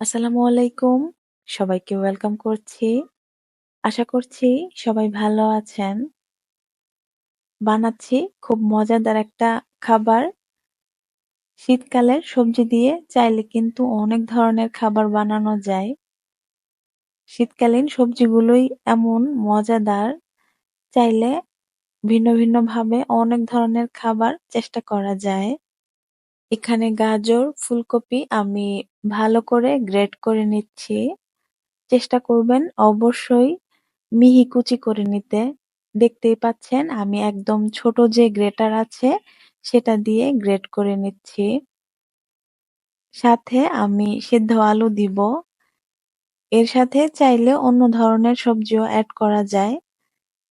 আসসালামু আলাইকুম। সবাইকে ওয়েলকাম করছি। আশা করছি সবাই ভালো আছেন। বানাচ্ছি খুব মজাদার একটা খাবার। শীতকালের সবজি দিয়ে চাইলে কিন্তু অনেক ধরনের খাবার বানানো যায়। শীতকালীন সবজিগুলোই এমন মজাদার। চাইলে ভিন্ন ভিন্ন ভাবে অনেক ধরনের খাবার চেষ্টা করা যায়। এখানে গাজর, ফুলকপি আমি ভালো করে গ্রেট করে নিচ্ছি। চেষ্টা করবেন অবশ্যই মিহি কুচি করে নিতে। দেখতেই পাচ্ছেন আমি একদম ছোট যে গ্রেটার আছে সেটা দিয়ে গ্রেট করে নিচ্ছি। সাথে আমি সেদ্ধ আলু দিব। এর সাথে চাইলে অন্য ধরনের সবজিও অ্যাড করা যায়।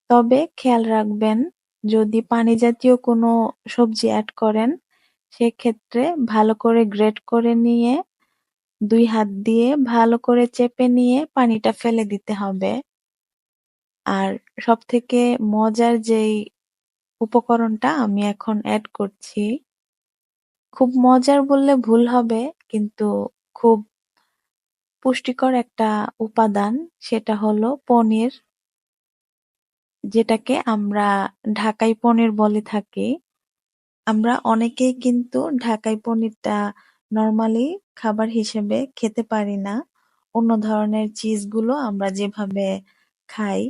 তবে খেয়াল রাখবেন যদি পানি জাতীয় কোনো সবজি অ্যাড করেন সেক্ষেত্রে ভালো করে গ্রেট করে নিয়ে দুই হাত দিয়ে ভালো করে চেপে নিয়ে পানিটা ফেলে দিতে হবে। আর সব থেকে মজার যেই উপকরণটা আমি এখন অ্যাড করছি, খুব মজার বললে ভুল হবে কিন্তু খুব পুষ্টিকর একটা উপাদান সেটা হলো পনির, যেটাকে আমরা ঢাকাই পনির বলে থাকি। আমরা অনেকেই কিন্তু ঢাকাই পনিরটা নরমালি খাবার হিসেবে খেতে পারি না। অন্য ধরনের চিজগুলো আমরা যেভাবে খাই।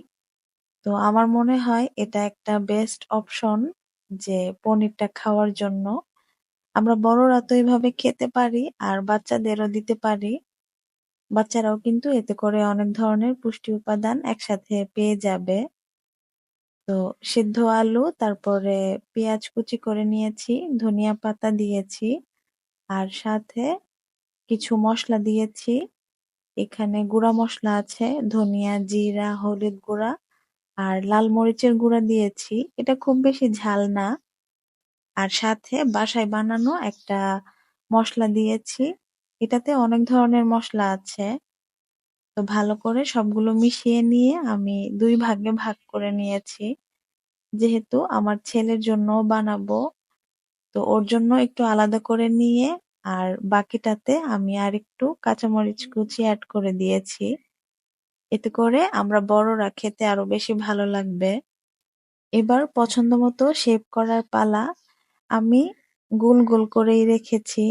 তো আমার মনে হয় এটা একটা বেস্ট অপশন যে পনিরটা খাওয়ার জন্য। আমরা বড়রা তো এইভাবে খেতে পারি আর বাচ্চাদেরও দিতে পারি। বাচ্চারাও কিন্তু এতে করে অনেক ধরনের পুষ্টি উপাদান একসাথে পেয়ে যাবে। তো সিদ্ধ আলু, তারপরে পেঁয়াজ কুচি করে নিয়েছি, ধনিয়া পাতা দিয়েছি, আর সাথে কিছু মশলা দিয়েছি। এখানে গুঁড়া মশলা আছে, ধনিয়া, জিরা, হলুদ গুঁড়া, আর লাল মরিচের গুঁড়া দিয়েছি। এটা খুব বেশি ঝাল না। আর সাথে বাসায় বানানো একটা মশলা দিয়েছি। এটাতে অনেক ধরনের মশলা আছে। তো ভালো করে সবগুলো মিশিয়ে নিয়ে আমি দুই ভাগে ভাগ করে নিয়েছি। যেহেতু আমার ছেলের জন্য বানাবো, তো ওর জন্য একটু আলাদা করে নিয়ে আর বাকিটাতে আমি আর একটু কাঁচামরিচ কুচি অ্যাড করে দিয়েছি। এতে করে আমরা বড়রা খেতে আরও বেশি ভালো লাগবে। এবার পছন্দ মতো শেপ করার পালা আমি গোল গোল করেই রেখেছি।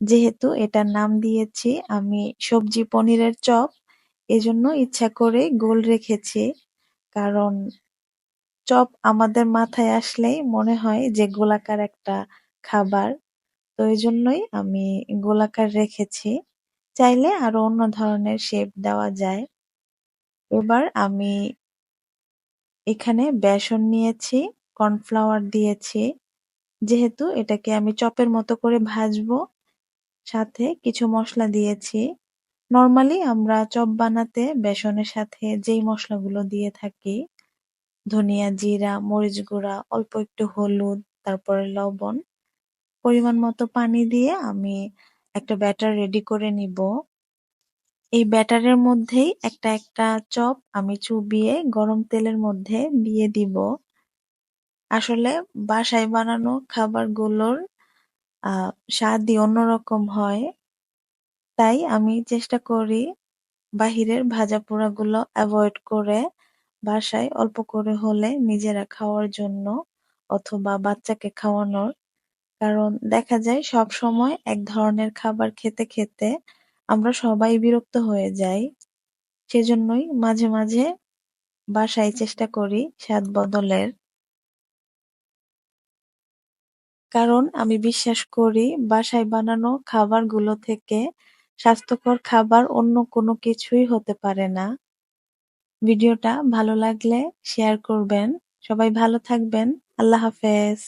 যেহেতু এটার নাম দিয়েছি, আমি সবজি পনিরের চপ এজন্য ইচ্ছা করে গোল রেখেছি। কারণ চপ আমাদের মাথায় আসলেই মনে হয় যে গোলাকার একটা খাবার। তো এই জন্যই আমি গোলাকার রেখেছি। চাইলে আরও অন্য ধরনের শেপ দেওয়া যায়। এবার আমি এখানে বেসন নিয়েছি কর্নফ্লাওয়ার দিয়েছি। যেহেতু এটাকে আমি চপের মতো করে ভাজবো, সাথে কিছু মশলা দিয়েছি। নর্মালি আমরা চপ বানাতে বেসনের সাথে যেই মশলাগুলো দিয়ে থাকি, ধনিয়া, জিরা, মরিচ গুঁড়া, অল্প একটু হলুদ, তারপরে লবণ, পরিমাণ মতো পানি দিয়ে আমি একটা ব্যাটার রেডি করে নিব। এই ব্যাটারের মধ্যেই একটা একটা চপ আমি চুবিয়ে গরম তেলের মধ্যে দিয়ে দিব। আসলে বাসায় বানানো খাবারগুলোর, আহ, স্বাদই অন্যরকম হয়। তাই আমি চেষ্টা করি বাহিরের ভাজা পোড়াগুলো অ্যাভয়েড করে বাসায় অল্প করে হলে নিজেরা খাওয়ার জন্য অথবা বাচ্চাকে খাওয়ানোর। কারণ দেখা যায় সব সময় এক ধরনের খাবার খেতে খেতে আমরা সবাই বিরক্ত হয়ে যাই। সেজন্যই মাঝে মাঝে বাসায় চেষ্টা করি স্বাদ বদলের। কারণ আমি বিশ্বাস করি বাসায় বানানো খাবারগুলো থেকে স্বাস্থ্যকর খাবার অন্য কোনো কিছুই হতে পারে না। ভিডিওটা ভালো লাগলে শেয়ার করবেন। সবাই ভালো থাকবেন। আল্লাহ হাফেজ।